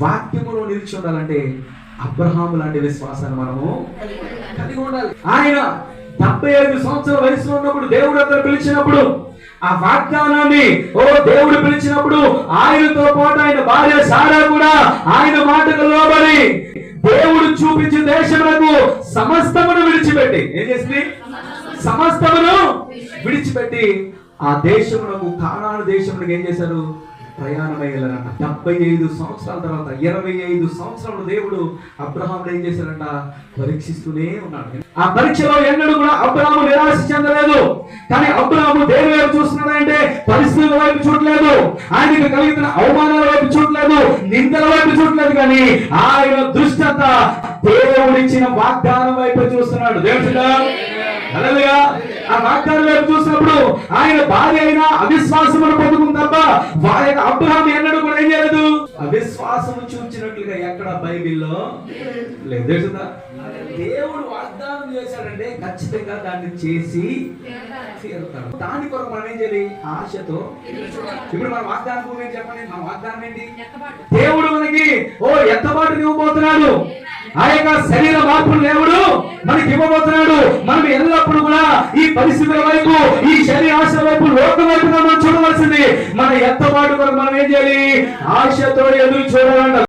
వాక్యములో నిలిచి ఉండాలంటే అబ్రహాము లాంటి విశ్వాసాన్ని మనము కలిగి ఉండాలి. ఆయన డెబ్బై ఐదు సంవత్సరాల వయసులో ఉన్నప్పుడు దేవుడు అతను పిలిచినప్పుడు ఆ వాగ్దానాన్ని ఓ దేవుడు పిలిచినప్పుడు ఆయనతో పాటు ఆయన భార్య సారా కూడా ఆయన మాటకు లోబడి దేవుడు చూపించిన దేశములకు సమస్తమును విడిచిపెట్టి ఏం చేసింది? సమస్తమును విడిచిపెట్టి ఆ దేశమునకు కానాను దేశమునకు ఏం చేశారు ప్రయాణం అయ్యారంట డెబ్బై ఐదు సంవత్సరాల తర్వాత ఇరవై ఐదు సంవత్సరాలు దేవుడు అబ్రహాం ఏం చేశారంట పరీక్షిస్తూనే ఉన్నాడు. ఆ పరీక్షలో ఎన్నడూ కూడా అబ్రహాము నిరాశ చెందలేదు. కానీ అబ్రహాము దేని వైపు చూస్తున్నాడంటే పరిస్థితుల వైపు చూడలేదు. ఆయనకు కలిగిన అవమానాల వైపు చూడలేదు. నిందల వైపు చూడలేదు కానీ ఆయన దృష్టి అంతా దేవుడిచ్చిన వాగ్దానం వైపు చూస్తున్నాడు. దేవుడా ఆ వాగ్దానం వైపు చూసినప్పుడు ఆయన భార్య అయిన అవిశ్వాసమును పొందుకుంది తప్ప వారి యొక్క అబ్రహాం ఎన్నడూ కూడా ఏం చేయలేదు అవిశ్వాసము చూచినట్లుగా ఎక్కడ బైబిల్లో లేదు తెలుసుదా దేవుడు వాగ్దానం చేశాడంటే ఖచ్చితంగా దాన్ని చేసి తీరుతాడు. దాని కొరకు మనం ఏం చేయాలి? ఆశతో ఇప్పుడు మన వాగ్దానం భూమి చెప్పండి? మన వాగ్దానం ఏంటి? దేవుడు మనకి ఓ ఎంతపాటు ఇవ్వబోతున్నాడు? ఆ యొక్క శరీర మార్పులు దేవుడు మనకి ఇవ్వబోతున్నాడు. మనం ఎల్లప్పుడు కూడా ఈ పరిస్థితుల వైపు ఈ శరీర ఆశ వైపు లోకం వైపు మనం చూడవలసింది మన ఎత్తబాటు కొరకు మనం ఏం చేయాలి? ఆశతో ఎదురు చూడాలంట.